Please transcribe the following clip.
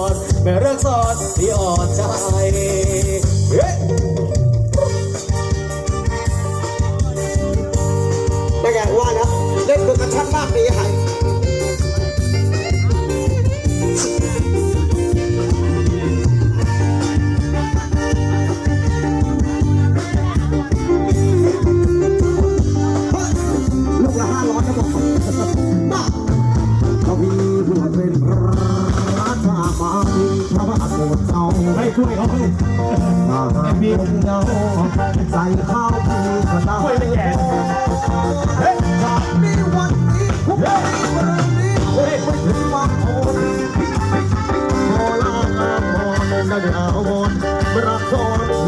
อนแม่เรักสอนที่อ่อนใจเฮ้ได้ไงว่านะเล่นมือกระชั้นมากดีหายลูกละห้าร้อยครับผมาว่าปวดเศร้ไม่ช่วยเขาเลยมาหาเมียเดาใส่ข้าวพีก็ได้ยไปแก่เฮ้ยจากวันนี้พรุ่งนี้วันนี้เฮ้ยไปถึงวันโอนโบราณลามอนได้เอาบนรักโอน